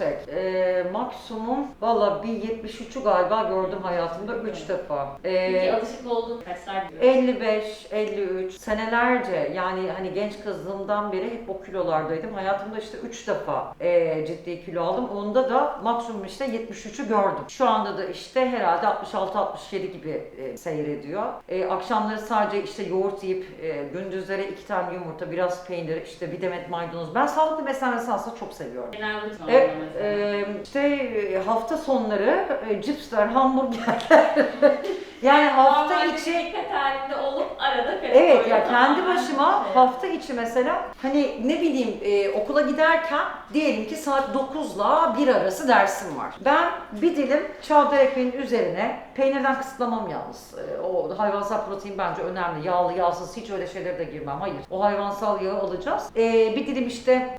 yüksek. Ee, maksimum valla bir 73'ü galiba gördüm hayatımda 3 defa. Peki Ee, alışık olduğun kaçlar diyor? 55, 53 senelerce yani hani genç kızlığımdan beri hep o kilolardaydım. Hayatımda işte 3 defa e, ciddi kilo aldım. Onda da maksimum işte 73'ü gördüm. Şu anda da işte herhalde 66-67 gibi e, seyrediyor. E, akşamları sadece işte yoğurt yiyip e, gündüzlere iki tane yumurta, biraz peynir, işte bir demet maydanoz. Ben sağlıklı beslenmesi aslında çok seviyorum. Genel rutin E, olmalı mesela. e, işte hafta sonları e, cipsler, hamburgerler. yani hafta Normalde içi dikkat halinde olup arada. Evet ya kendi başıma hafta içi mesela hani ne bileyim e, okula giderken diyelim ki saat 9'la 1 arası dersim var. Ben bir dilim çavdar ekmeğin üzerine peynirden kısıtlamam yalnız. E, o hayvansal protein bence önemli. Yağlı, yağsız hiç öyle şeylere de girmem. Hayır. O hayvansal yağı alacağız. E, bir dilim işte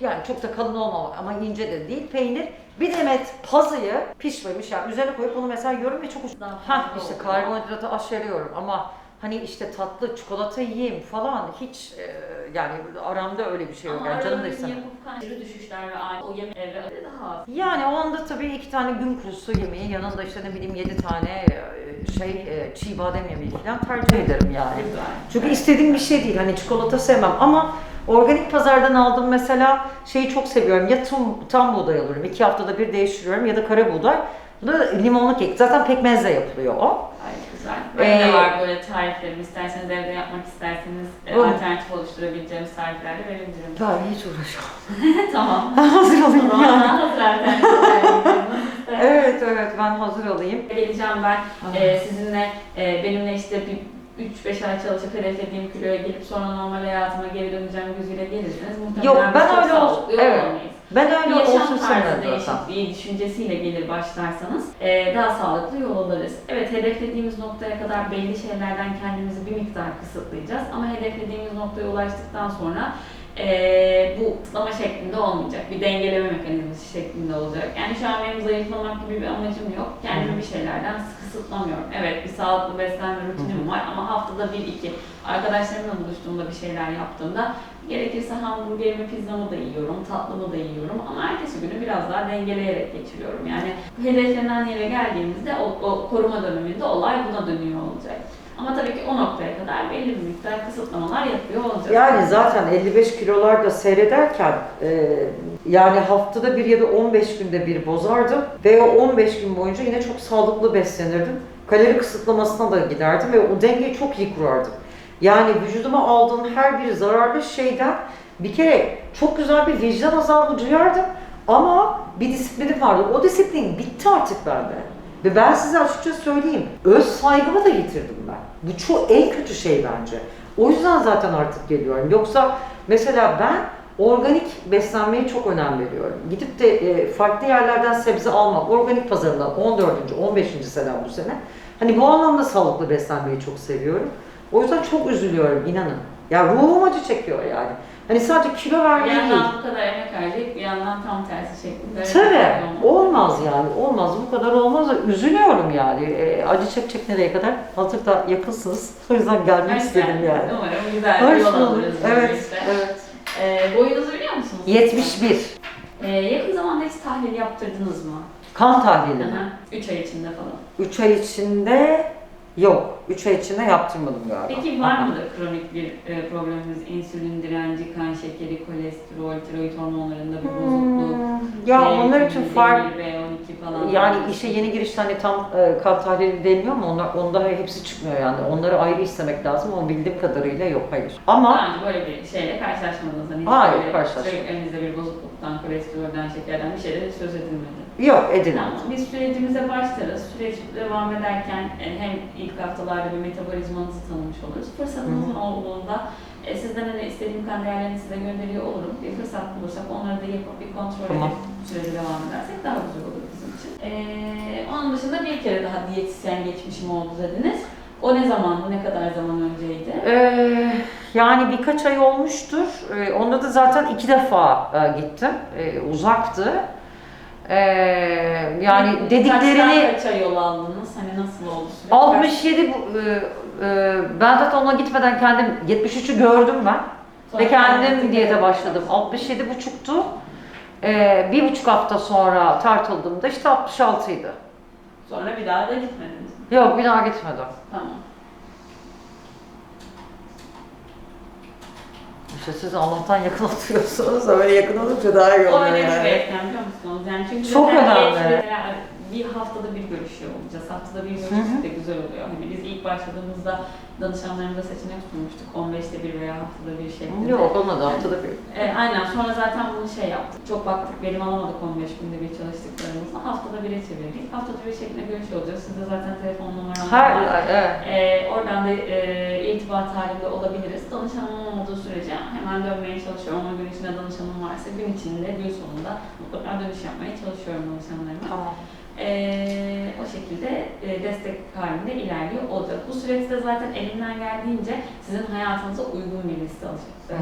yani çok da kalın olmamak ama ince de değil peynir. Bir demet pazıyı pişmemiş yani üzerine koyup onu mesela yiyorum ve çok hoş. Daha Hah fazla işte karbonhidratı aşeriyorum ama hani işte tatlı çikolata yiyeyim falan hiç e, yani aramda öyle bir şey yok Ama yani canım da istemem. yapıp düşüşler ve aynı o yemek evre daha. Yani o anda tabii iki tane gün kurusu yemeği yanında işte ne bileyim yedi tane e, şey e, çiğ badem yemeği falan tercih ederim yani. Güzel. Çünkü istediğim bir şey değil hani çikolata sevmem ama organik pazardan aldım mesela şeyi çok seviyorum ya tam, tam buğday alıyorum iki haftada bir değiştiriyorum ya da kara buğday. Bu da limonlu kek zaten pekmezle yapılıyor o. Benim Ee, de var böyle tariflerim. İsterseniz evde yapmak isterseniz e, Olur. alternatif oluşturabileceğimiz tariflerle verebilirim. Tabii hiç uğraşamam. tamam. Hazır O olayım zaman yani. hazır alternatifler Evet evet ben hazır olayım. Geleceğim ben e, sizinle e, benimle işte bir 3-5 ay çalışıp hedeflediğim kiloya gelip sonra normal hayatıma geri döneceğim gözüyle gelirseniz muhtemelen Yok, ben biz çok öyle ol- sağlıklı evet. olamayız. Ben öyle yaşam olsun tarzı istemiyorum değişikliği düşüncesiyle gelir başlarsanız e, daha sağlıklı yol alırız. Evet hedeflediğimiz noktaya kadar belli şeylerden kendimizi bir miktar kısıtlayacağız ama hedeflediğimiz noktaya ulaştıktan sonra e, bu kısıtlama şeklinde olmayacak. Bir dengeleme mekanizması şeklinde olacak. Yani şu an benim zayıflamak gibi bir amacım yok. Kendimi bir şeylerden kısıtlamıyorum. Evet bir sağlıklı beslenme rutinim var ama haftada bir iki arkadaşlarımla buluştuğumda bir şeyler yaptığımda Gerekirse hamburgerimi, pizzamı da yiyorum, tatlımı da yiyorum ama ertesi günü biraz daha dengeleyerek geçiriyorum. Yani hedeflenen yere geldiğimizde o, o koruma döneminde olay buna dönüyor olacak. Ama tabii ki o noktaya kadar belli bir miktar kısıtlamalar yapıyor olacağız. Yani zaten 55 kilolarda seyrederken e, yani haftada bir ya da 15 günde bir bozardım ve o 15 gün boyunca yine çok sağlıklı beslenirdim. Kalori kısıtlamasına da giderdim ve o dengeyi çok iyi kurardım. Yani vücuduma aldığım her bir zararlı şeyden bir kere çok güzel bir vicdan azabı duyardım ama bir disiplinim vardı. O disiplin bitti artık bende. Ve ben size açıkça söyleyeyim, öz saygımı da yitirdim ben. Bu çok en kötü şey bence. O yüzden zaten artık geliyorum. Yoksa mesela ben organik beslenmeye çok önem veriyorum. Gidip de e, farklı yerlerden sebze almak, organik pazarından 14. 15. senem bu sene. Hani bu anlamda sağlıklı beslenmeyi çok seviyorum. O yüzden çok üzülüyorum inanın. Ya ruhum acı çekiyor yani. Hani sadece kilo bir vermeyi değil. yandan bu kadar emek harcayıp bir yandan tam tersi şeklinde. Tabii. Olmaz yani. Olmaz. Bu kadar olmaz. Üzülüyorum yani. E, acı çekecek nereye kadar? Hazır da yakınsınız. O yüzden gelmek Hoş istedim geldiniz. yani. Umarım güzel bir yol alırız. Evet, birlikte. evet. Ee, boyunuzu biliyor musunuz? 71. Ee, yakın zamanda hiç tahlil yaptırdınız mı? Kan tahlili mi? 3 ay içinde falan. 3 ay içinde yok. 3 ay içinde yaptırmadım galiba. Peki var mıdır kronik bir e, problemimiz? İnsülin direnci, kan şekeri, kolesterol, tiroid hormonlarında bir bozukluk? Hmm, ya B onlar için fark D1, B12 falan. yani işe yeni girişte hani tam e, kan tahlili deniliyor ama onlar, onda hepsi çıkmıyor yani. Onları ayrı istemek lazım ama bildiğim kadarıyla yok hayır. Ama önce böyle bir şeyle karşılaşmadınız. Hani Hayır, böyle karşılaşmadım. Süreklerinizde bir bozukluktan, kolesterolden, şekerden bir hiç söz edilmedi. yok edilmedi. Tamam, Biz sürecimize başlarız. Süreç devam ederken e, hem ilk haftalarda bir metabolizmanızı tanımış oluruz. Fırsatımızın olduğunda e, sizden hani istediğim kan değerlerini size gönderiyor olurum. Bir fırsat bulursak onları da yapıp bir kontrol Tamam. edip süreci devam edersek daha güzel olur bizim için. E, onun dışında bir kere daha diyetisyen geçmişim oldu dediniz. O ne zamandı, ne kadar zaman önceydi? Ee, yani birkaç ay olmuştur. Ee, onda da zaten iki defa e, gittim. Ee, uzaktı. Ee, yani Kaçtan dediklerini kaça yol aldınız? Hani nasıl oldu süreç? 67 bu- e, e, ben zaten ona gitmeden kendim 73'ü gördüm ben. Sonra Ve kendim diyete başladım. 67 buçuktu. Ee, bir buçuk hafta sonra tartıldığımda işte 66 idi. Sonra bir daha da gitmediniz mi? Yok bir daha gitmedim. Tamam. İşte siz Allah'tan yakın oturuyorsunuz. Öyle yakın olunca daha iyi O oluyor önemli bir etken biliyor musunuz? Yani çünkü Çok zaten önemli. mesela bir haftada bir görüşüyor olacağız. Haftada bir görüşmek de güzel oluyor. Hani biz ilk başladığımızda danışanlarımıza seçenek sunmuştuk. 15'te bir veya haftada bir şeklinde. Yok olmadı haftada bir. E, aynen sonra zaten bunu şey yaptık. Çok baktık verim alamadık 15 günde bir çalıştıklarımızda. Haftada bire çevirdik. Haftada bir şeklinde görüşüyor olacağız. Sizde zaten telefon numaram var. evet. E, oradan da e, irtibat halinde olabiliriz. Danışanım olmadığı sürece hemen dönmeye çalışıyorum. Ama gün içinde danışanım varsa gün içinde, gün sonunda mutlaka dönüş yapmaya çalışıyorum danışanlarıma. Tamam. Ee, o şekilde e, destek halinde ilerliyor olacak. Bu süreçte zaten elimden geldiğince sizin hayatınıza uygun bir liste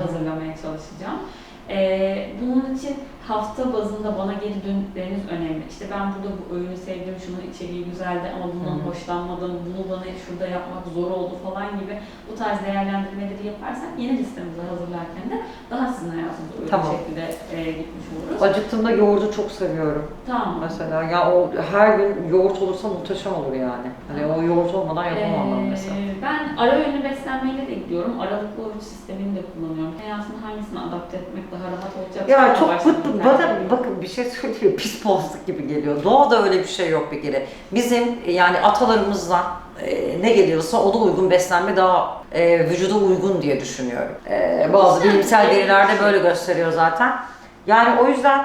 hazırlamaya çalışacağım. Ee, bunun için hafta bazında bana geri döndükleriniz önemli. İşte ben burada bu öğünü sevdim, şunun içeriği güzeldi ama bundan Hı hı. hoşlanmadım, bunu bana şurada yapmak zor oldu falan gibi bu tarz değerlendirmeleri yaparsak yeni listemizi hazırlarken de daha sizin hayatınıza uygun Tamam. şekilde e, gitmiş oluruz. Acıktığımda yoğurdu çok seviyorum. Tamam. Mesela ya o her gün yoğurt olursa muhteşem olur yani. Hani o yoğurt olmadan yapamam Ee, mesela. Ben ara öğünlü beslenmeyle de gidiyorum. Aralıklı oruç sistemini de kullanıyorum. Hayatımı hangisine adapte etmek daha rahat olacak? Ya çok başladım ben. bana bakın bir şey söyleyeyim pis boğazlık gibi geliyor. Doğada öyle bir şey yok bir kere. Bizim yani atalarımızdan e, ne geliyorsa ona uygun beslenme daha e, vücuda uygun diye düşünüyorum. E, bazı bilimsel verilerde böyle gösteriyor zaten. Yani o yüzden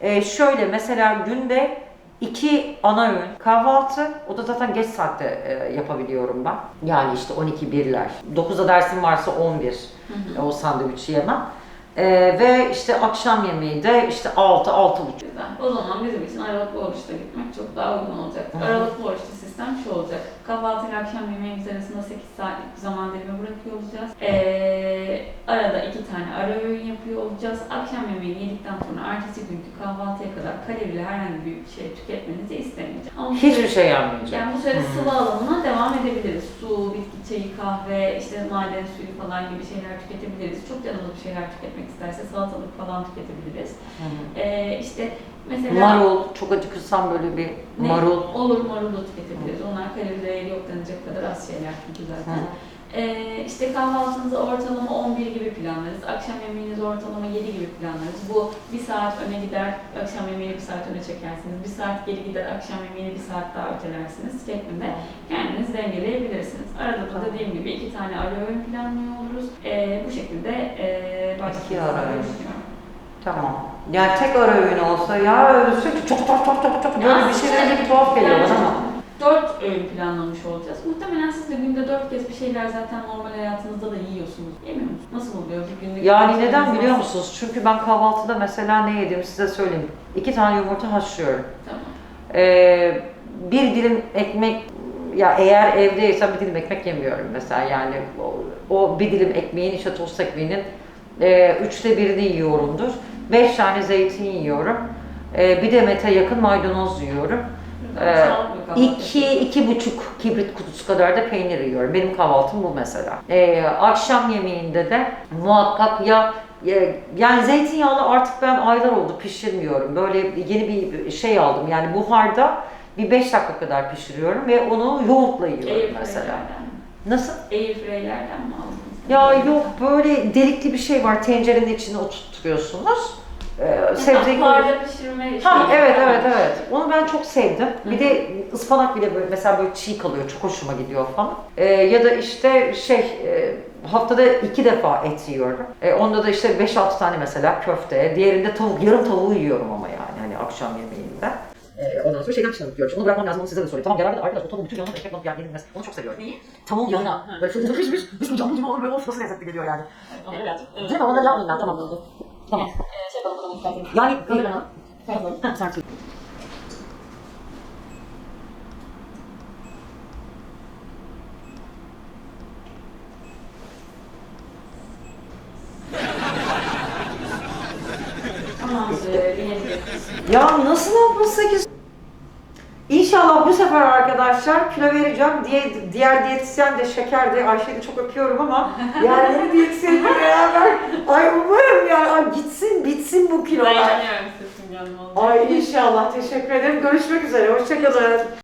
e, şöyle mesela günde iki ana öğün kahvaltı o da zaten geç saatte e, yapabiliyorum ben. Yani işte 12 birler. 9'da dersim varsa 11 Hı hı. o sandviçi yemem. E, ve işte akşam yemeği de işte 6 6.30. Güzel. O zaman bizim için aralıklı oruçta gitmek çok daha uygun olacak. Hı. Aralıklı oruçta sistem şu olacak. Kahvaltı ile akşam yemeğimiz arasında 8 saatlik bir zaman dilimi bırakıyor olacağız. Ee, arada iki tane ara öğün yapıyor olacağız. Akşam yemeğini yedikten sonra ertesi günkü kahvaltıya kadar kalorili herhangi bir şey tüketmenizi istemeyeceğim. Ama Hiçbir şey yenmeyecek. Yani bu hı. sıvı alımına devam edebiliriz. Su, bitki çayı, kahve, işte maden suyu falan gibi şeyler tüketebiliriz. Çok canımız bir şeyler tüketmek isterse salatalık falan tüketebiliriz. Hı hı. Ee, işte mesela Marul, çok acıkırsam böyle bir ne? marul. Olur marul da tüketebiliriz. Onlar kalorileri yok denecek kadar az şeyler çünkü zaten. Ee, işte kahvaltınızı ortalama 11 gibi planlarız. Akşam yemeğinizi ortalama 7 gibi planlarız. Bu bir saat öne gider, akşam yemeğini bir saat öne çekersiniz. Bir saat geri gider, akşam yemeğini bir saat daha ötelersiniz şeklinde kendiniz dengeleyebilirsiniz. Arada. Dediğim gibi iki tane ara öğün planlıyor oluruz. Ee, bu şekilde e, başlayacağız. Tamam. Yani tek ara öğün olsa ya sürekli çok çok çok çok çok böyle bir şeyler bir tuhaf geliyor bana ama. Dört öğün planlamış olacağız. Muhtemelen siz de günde dört kez bir şeyler zaten normal hayatınızda da yiyorsunuz. Yemiyor musunuz? Nasıl oluyor bir günlük? Yani neden biliyor nasıl? musunuz? Çünkü ben kahvaltıda mesela ne yediğimi size söyleyeyim. İki tane yumurta haşlıyorum. Tamam. Ee, bir dilim ekmek ya eğer evdeysem bir dilim ekmek yemiyorum mesela yani o, o bir dilim ekmeğin işte tost ekmeğinin e, üçte birini yiyorumdur. Beş tane zeytin yiyorum. E, bir demete yakın maydanoz yiyorum. Kahvaltı. İki, iki buçuk kibrit kutusu kadar da peynir yiyorum. Benim kahvaltım bu mesela. Ee, akşam yemeğinde de muhakkak ya ya- yani zeytinyağlı artık ben aylar oldu pişirmiyorum. Böyle yeni bir şey aldım. Yani buharda bir 5 dakika kadar pişiriyorum ve onu yoğurtla yiyorum mesela. Nasıl? Airfryer'lerden mi aldınız? Ya yok böyle delikli bir şey var. Tencerenin içine oturtuyorsunuz. Ee, sebzeyi Buharda pişirme şeyi. Ha evet evet evet. Onu ben çok sevdim. Bir de ıspanak bile böyle mesela böyle çiğ kalıyor. Çok hoşuma gidiyor falan. Ee, ya da işte şey e, haftada iki defa et yiyorum. E, onda da işte 5-6 tane mesela köfte. Diğerinde tavuk, yarım tavuğu yiyorum ama yani hani akşam yemeğinde. Ee, ondan sonra şeyden pişirmek diyorum. Onu bırakmam lazım onu size de söyleyeyim. Tamam yararlı da arkadaşlar o tavuğun bütün yanına ekmek alıp yenilmez. Onu çok seviyorum. Neyi? Tavuğun yanına böyle fırında pişmiş, pişmiş canlı gibi olur böyle of nasıl lezzetli geliyor yani. Birazcık. Evet. Değil mi? Onları yapmayayım ben tamam. Tamam. Ee, şey zaman isterseniz. Yani Böyle bana. Tamam. Sen söyle. Ya nasıl 68? Sefer arkadaşlar kilo vereceğim. Diye, diğer diyetisyen de şeker de Ayşe'yi de çok öpüyorum ama yani yeni diyetisyenle beraber ay umarım yani ay gitsin bitsin bu kilolar. Dayanamıyorum sesine. Hanım olacak. Ay inşallah teşekkür ederim. Görüşmek üzere. Hoşçakalın.